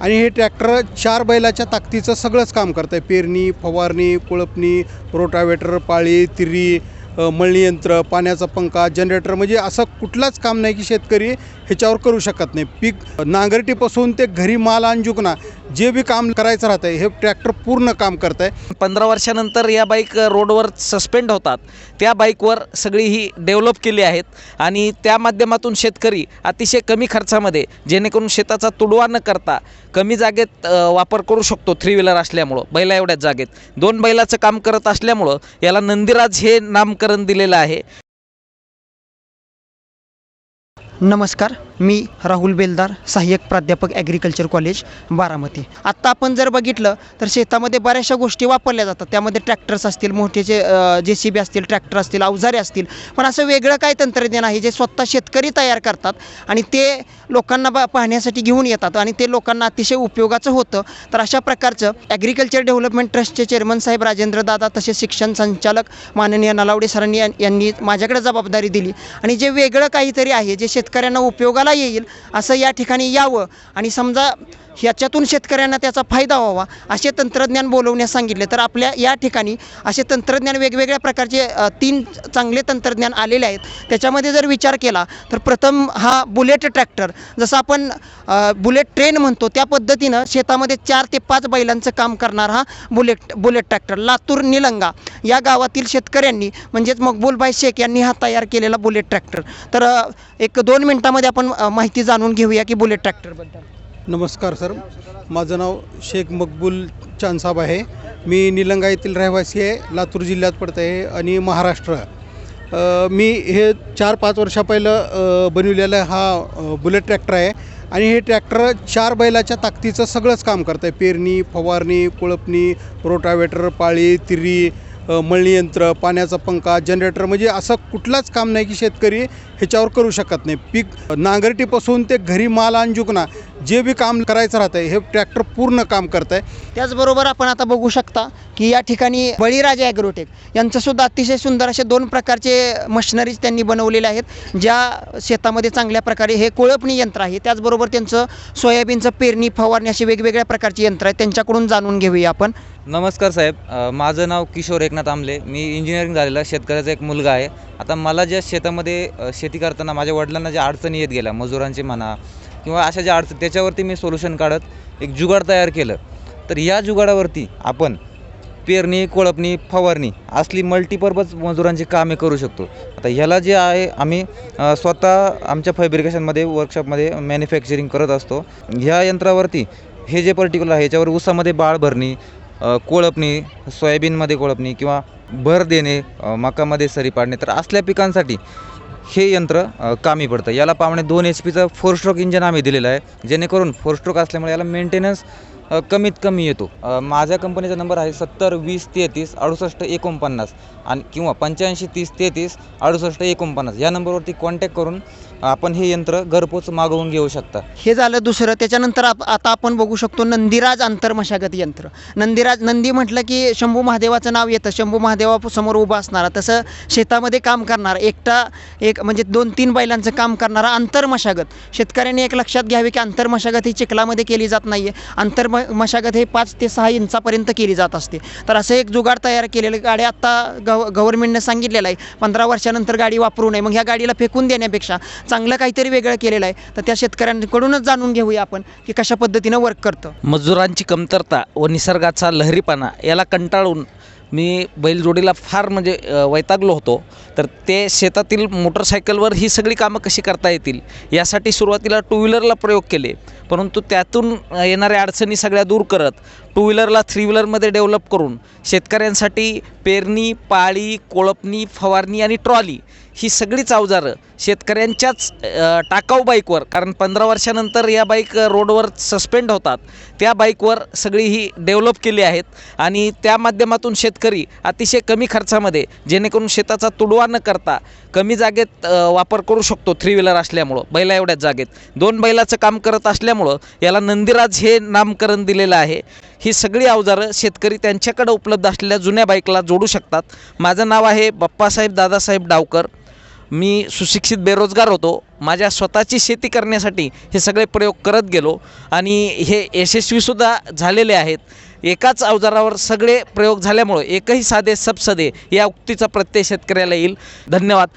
आणि हे ट्रॅक्टर चार बैलाच्या ताकदीचं सगळंच काम करतं आहे पेरणी फवारणी कोळपणी रोटावेटर पाळी तिरी मळणीयंत्र मळणी यंत्र पाण्याचा पंखा जनरेटर म्हणजे असं कुठलाच काम नाही की शेतकरी ह्याच्यावर करू शकत नाही. पीक नांगरटीपासून ते घरी माल आणजुकना जे बी काम करायचं राहतं हे ट्रॅक्टर पूर्ण काम करत आहे पंधरा वर्षानंतर या बाईक रोडवर सस्पेंड होतात. त्या बाईकवर सगळी ही डेव्हलप केली आहेत आणि त्या माध्यमातून शेतकरी अतिशय कमी खर्चामध्ये जेणेकरून शेताचा तुडवा न करता कमी जागेत वापर करू शकतो थ्री व्हीलर असल्यामुळं बैला एवढ्याच जागेत. दोन बैलाचं काम करत असल्यामुळं याला नंदीराज हे प्रकरण दिलेलं आहे. नमस्कार. मी राहुल बेलदार सहाय्यक प्राध्यापक ॲग्रिकल्चर कॉलेज बारामती. आत्ता आपण जर बघितलं तर शेतामध्ये बऱ्याचशा गोष्टी वापरल्या जातात. त्यामध्ये ट्रॅक्टर्स असतील मोठेचे जे सी बी असतील ट्रॅक्टर असतील अवजारे असतील. पण असं वेगळं काय तंत्रज्ञान आहे जे स्वतः शेतकरी तयार करतात आणि ते लोकांना बा पाहण्यासाठी घेऊन येतात आणि ते लोकांना अतिशय उपयोगाचं होतं? तर अशा प्रकारचं ॲग्रिकल्चर डेव्हलपमेंट ट्रस्टचे चेअरमन साहेब राजेंद्र दादा तसेच शिक्षण संचालक माननीय नलावडे सरांनी यांनी माझ्याकडे जबाबदारी दिली. आणि जे वेगळं काहीतरी आहे जे शेतकऱ्यांना उपयोगाला येईल असं या ठिकाणी यावं. आणि समजा ह्याच्यातून शेतकऱ्यांना त्याचा फायदा व्हावा असे तंत्रज्ञान बोलवण्यास सांगितले. तर आपल्या या ठिकाणी असे तंत्रज्ञान वेगवेगळ्या प्रकारचे तीन चांगले तंत्रज्ञान आलेले आहेत. त्याच्यामध्ये जर विचार केला तर प्रथम हा बुलेट ट्रॅक्टर जसं आपण बुलेट ट्रेन म्हणतो त्या पद्धतीनं शेतामध्ये चार ते पाच बैलांचं काम करणारा हा bullet bullet tractor Latur Nilanga. या गावातील शेतकऱ्यांनी म्हणजेच मकबूलबाई शेख यांनी हा तयार केलेला बुलेट ट्रॅक्टर तर एक दोन मिनटामध्ये आपण माहिती जाणून घेऊया की बुलेट ट्रॅक्टरबद्दल नमस्कार सर. माझं नाव शेख मकबूल चांदसाब आहे. मी निलंगा येथील रहिवासी आहे लातूर जिल्ह्यात पडत आहे आणि महाराष्ट्र. मी हे चार पाच वर्षा पहिलं अ, हा बुलेट ट्रॅक्टर आहे आणि हे ट्रॅक्टर चार बैलाच्या ताकदीचं सगळंच काम करतं आहे पेरणी फवारणी कुळपणी रोटावेटर पाळी तिरी मळणीयंत्र मळणी यंत्र पाण्याचा पंखा जनरेटर म्हणजे असं कुठलाच काम नाही की शेतकरी ह्याच्यावर करू शकत नाही. पीक नांगरटीपासून ते घरी माल आणजुकना जे बी काम करायचं राहतं हे ट्रॅक्टर पूर्ण काम करत आहे त्याचबरोबर आपण आता बघू शकता की या ठिकाणी बळीराजा ॲग्रोटेक यांचं सुद्धा अतिशय सुंदर असे दोन प्रकारचे मशिनरीज त्यांनी बनवलेले आहेत ज्या शेतामध्ये चांगल्या प्रकारे हे कोळपणी यंत्र आहे. त्याचबरोबर त्यांचं सोयाबीनचं पेरणी फवारणी अशी वेगवेगळ्या प्रकारची यंत्र आहेत. त्यांच्याकडून जाणून घेऊया आपण. नमस्कार साहेब. माझं नाव किशोर एकनाथ आमले. मी इंजिनिअरिंग झालेला शेतकऱ्याचा एक मुलगा आहे. आता मला ज्या शेतामध्ये शेती करताना माझ्या वडिलांना ज्या अडचणी येत गेल्या मजुरांची म्हणा किंवा अशा ज्या अडचण त्याच्यावरती मी सोल्युशन काढत एक जुगाड तयार केलं. तर या जुगाडावरती आपण पेरणी कोळपणी फवारणी असली मल्टीपर्पज मजुरांची कामे करू शकतो. आता ह्याला जे आहे आम्ही स्वतः आमच्या फॅब्रिकेशनमध्ये वर्कशॉपमध्ये मॅन्युफॅक्चरिंग करत असतो. ह्या यंत्रावरती हे जे पर्टिक्युलर आहे ह्याच्यावर ऊसामध्ये बाळ भरणी कोळपणी सोयाबीनमध्ये कोळपणी किंवा भर देणे मकामध्ये सरी पाडणे तर असल्या पिकांसाठी हे यंत्र कामी पडतं. याला पावणे दोन एच पीचं फोर स्ट्रोक इंजन आम्ही दिलेलं आहे. जेणेकरून फोर स्ट्रोक असल्यामुळे याला मेंटेनन्स कमीत कमी येतो. माझ्या कंपनीचा नंबर आहे सत्तर वीस तेहतीस अडुसष्ट एकोणपन्नास आणि किंवा पंच्याऐंशी तीस तेहतीस अडुसष्ट एकोणपन्नास या नंबरवरती कॉन्टॅक्ट करून आपण हे यंत्र घरपोच मागवून घेऊ शकता. हे झालं दुसरं. त्याच्यानंतर आप आता आपण बघू शकतो नंदीराज आंतरमशागत यंत्र. नंदीराज नंदी म्हटलं की शंभू महादेवाचं नाव येतं. शंभू महादेवा समोर उभा असणारा तसं शेतामध्ये काम करणारा एकटा एक म्हणजे दोन तीन बैलांचं काम करणारा आंतरमशागत. शेतकऱ्यांनी एक लक्षात घ्यावी की आंतरमशागत ही चिखलामध्ये केली जात नाही आहे आंतर मशागत हे पाच ते सहा इंचापर्यंत केली जात असते. तर असं एक जुगाड तयार केलेलं गाडी आत्ता गव गव्हर्नमेंटनं सांगितलेलं आहे. पंधरा वर्षानंतर गाडी वापरू नये. मग ह्या गाडीला फेकून देण्यापेक्षा चांगलं काहीतरी वेगळं केलेलं आहे. तर त्या शेतकऱ्यांकडूनच जाणून घेऊया आपण की कशा पद्धतीनं वर्क करतं. मजुरांची कमतरता व निसर्गाचा लहरीपणा याला कंटाळून मी बैलजोडीला फार म्हणजे वैतागलो होतो. तर ते शेतातील मोटरसायकलवर ही सगळी कामं कशी करता येतील यासाठी सुरुवातीला टू व्हीलरला प्रयोग केले. परंतु त्यातून येणाऱ्या अडचणी सगळ्या दूर करत टू व्हीलरला थ्री व्हीलरमध्ये डेव्हलप करून शेतकऱ्यांसाठी पेरणी पाळी कोळपणी फवारणी आणि ट्रॉली ही सगळीच अवजारं शेतकऱ्यांच्याच टाकाऊ बाईकवर कारण पंधरा वर्षानंतर या बाईक रोडवर सस्पेंड होतात. त्या बाईकवर सगळी ही डेव्हलप केली आहेत आणि त्या माध्यमातून शेतकरी अतिशय कमी खर्चामध्ये जेणेकरून शेताचा तुडवा न करता कमी जागेत वापर करू शकतो थ्री व्हीलर असल्यामुळं बैला एवढ्याच जागेत. दोन बैलाचं काम करत असल्यामुळं याला नंदीराज हे नामकरण दिलेलं आहे. ही सगळी अवजारं शेतकरी त्यांच्याकडे उपलब्ध असलेल्या जुन्या बाईकला जोडू शकतात. माझं नाव आहे बाप्पासाहेब दादासाहेब डावकर. मी सुशिक्षित बेरोजगार होतो. माझ्या स्वतःची शेती करण्यासाठी हे सगळे प्रयोग करत गेलो आणि हे यशस्वीसुद्धा झालेले आहेत. एकाच अवजारावर सगळे प्रयोग झाल्यामुळे एकही साधे सबसदे या उक्तीचा प्रत्यय शेतकऱ्याला येईल. धन्यवाद.